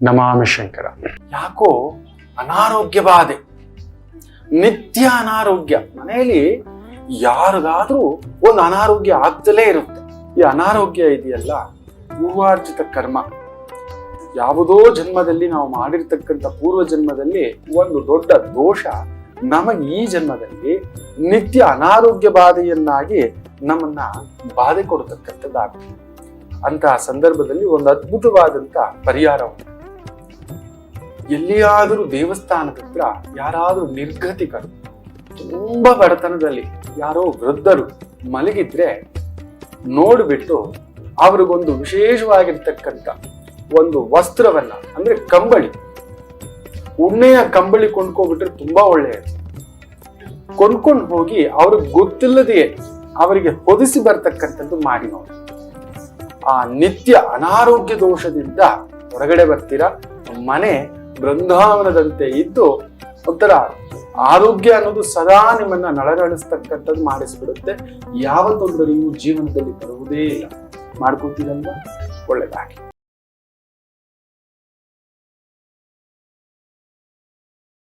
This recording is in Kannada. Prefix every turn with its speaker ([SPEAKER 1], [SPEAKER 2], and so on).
[SPEAKER 1] ನಮಾಮಿ ಶಂಕರ ಯಾಕೋ ಅನಾರೋಗ್ಯ ಬಾಧೆ ನಿತ್ಯ ಅನಾರೋಗ್ಯ. ಮನೆಯಲ್ಲಿ ಯಾರಿಗಾದ್ರೂ ಒಂದು ಅನಾರೋಗ್ಯ ಆಗ್ತಲೇ ಇರುತ್ತೆ. ಈ ಅನಾರೋಗ್ಯ ಇದೆಯಲ್ಲ, ಪೂರ್ವಾರ್ಜಿತ ಕರ್ಮ. ಯಾವುದೋ ಜನ್ಮದಲ್ಲಿ ನಾವು ಮಾಡಿರ್ತಕ್ಕಂಥ ಪೂರ್ವ ಜನ್ಮದಲ್ಲಿ ಒಂದು ದೊಡ್ಡ ದೋಷ ನಮಗೆ ಈ ಜನ್ಮದಲ್ಲಿ ನಿತ್ಯ ಅನಾರೋಗ್ಯ ಬಾಧೆಯನ್ನಾಗಿ ನಮ್ಮನ್ನ ಬಾಧೆ ಕೊಡತಕ್ಕಂಥದ್ದಾಗುತ್ತೆ. ಅಂತಹ ಸಂದರ್ಭದಲ್ಲಿ ಒಂದು ಅದ್ಭುತವಾದಂತಹ ಪರಿಹಾರ ಉಂಟು ಎಲ್ಲಿಯಾದರೂ ದೇವಸ್ಥಾನದ ಹತ್ರ ಯಾರಾದರೂ ನಿರ್ಗತಿಕರು, ತುಂಬಾ ಬಡತನದಲ್ಲಿ ಯಾರೋ ವೃದ್ಧರು ಮಲಗಿದ್ರೆ ನೋಡ್ಬಿಟ್ಟು ಅವ್ರಿಗೊಂದು ವಿಶೇಷವಾಗಿರ್ತಕ್ಕಂಥ ಒಂದು ವಸ್ತ್ರವನ್ನ, ಅಂದ್ರೆ ಕಂಬಳಿ. ಉಣ್ಣೆಯ ಕಂಬಳಿ ಕೊಂಡ್ಕೊಬಿಟ್ರೆ ತುಂಬಾ ಒಳ್ಳೆಯದು. ಕೊಂಡ್ಕೊಂಡು ಹೋಗಿ ಅವ್ರಿಗೆ ಗೊತ್ತಿಲ್ಲದೆಯೇ ಅವರಿಗೆ ಹೊದಿಸಿ ಬರ್ತಕ್ಕಂಥದ್ದು ಮಾಡಿ ನೋಡಿ. ಆ ನಿತ್ಯ ಅನಾರೋಗ್ಯ ದೋಷದಿಂದ ಹೊರಗಡೆ ಬರ್ತೀರಾ? ಮನೆ ಬೃಂದಾವನದಂತೆ ಇದ್ದು ಒಂಥರ ಆರೋಗ್ಯ ಅನ್ನೋದು ಸದಾ ನಿಮ್ಮನ್ನ ನಳನಳಿಸ್ತಕ್ಕಂಥದ್ದು ಮಾಡಿಸ್ಬಿಡುತ್ತೆ. ಯಾವ ತೊಂದರೆಯೂ ಜೀವನದಲ್ಲಿ ಬರುವುದೇ ಇಲ್ಲ. ಮಾಡ್ಕೋತೀರಲ್ವಾ? ಒಳ್ಳೆದಾಗಿ